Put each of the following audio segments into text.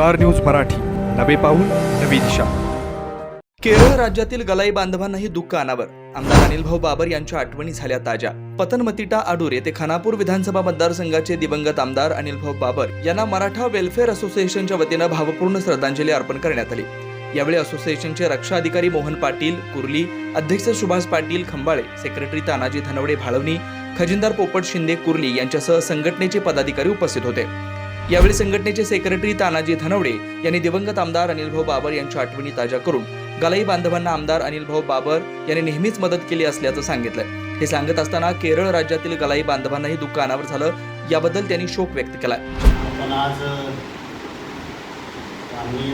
Star news Marathi. नवे पाऊल नवी दिशा. केरळ राज्यातील गलाई बांधवांनाही दुःख अनावर. आमदार अनिल भाऊ बाबर यांच्या आठवणी झाल्या ताज्या. पतनमतिटा आडूर येथे खानापूर विधानसभा मतदारसंघाचे दिवंगत आमदार अनिल भाऊ बाबर यांना मराठा वेलफेअर असोसिएशनच्या वतीनं भावपूर्ण श्रद्धांजली अर्पण करण्यात आली. यावेळी असोसिएशनचे रक्षा अधिकारी मोहन पाटील कुर्ली अध्यक्ष सुभाष पाटील खंबाळे सेक्रेटरी तानाजी धनवडे भाळवणी खजिनदार पोपट शिंदे कुर्ली यांच्यासह संघटनेचे पदाधिकारी उपस्थित होते. यावेळी संघटनेचे सेक्रेटरी तानाजी धनवडे यांनी दिवंगत आमदार अनिल भाऊ बाबर यांच्या आठवणी ताज्या करून गलाई बांधवांना आमदार अनिलभाऊ बाबर यांनी नेहमीच मदत केली असल्याचं सांगितलं. हे सांगत असताना केरळ राज्यातील गलाई बांधवांनाही दुःख अनावर झालं याबद्दल त्यांनी शोक व्यक्त केला. आपण आज आम्ही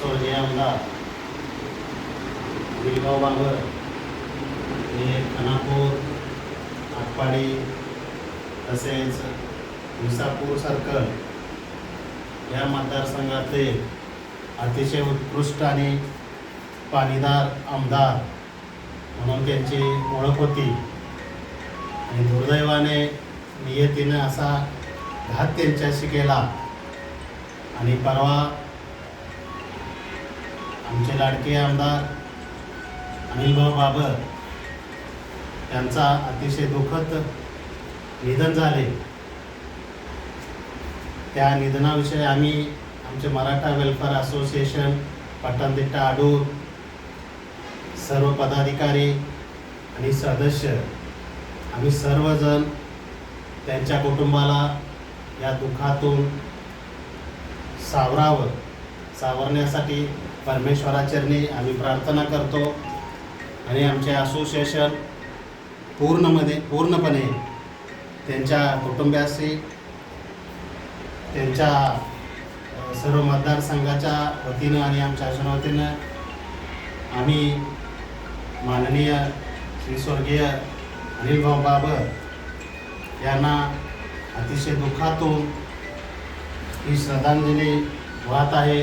स्वर्गीय आमदार बाबर हे खानापूर आटपाडी तसेच विसापूर सर्कल या मतदारसंघातले अतिशय उत्कृष्ट आणि पाणीदार आमदार म्हणून त्यांची ओळख होती. आणि दुर्दैवाने नियतीनं असा घात त्यांच्याशी केला. आणि परवा आमचे लाडके आमदार अनिलभाऊ बाबर यांचा अतिशय दुःखद निधन झाले. त्या निधनाविषयी आम्ही आमचे मराठा वेलफेअर असोसिएशन पट्टाणतिट्टा आडूर सर्व पदाधिकारी आणि सदस्य आम्ही सर्वजण त्यांच्या कुटुंबाला या दुःखातून सावरावं सावरण्यासाठी परमेश्वराचरणी आम्ही प्रार्थना करतो. आणि आमचे असोसिएशन पूर्णमध्ये पूर्णपणे त्यांच्या कुटुंबाशी त्यांच्या सर्व मतदारसंघाच्या वतीनं आणि आमच्या शासन वतीनं आम्ही माननीय श्री स्वर्गीय अनिलभाऊ बाबर यांना अतिशय दुःखातून ही श्रद्धांजली वाहत आहे.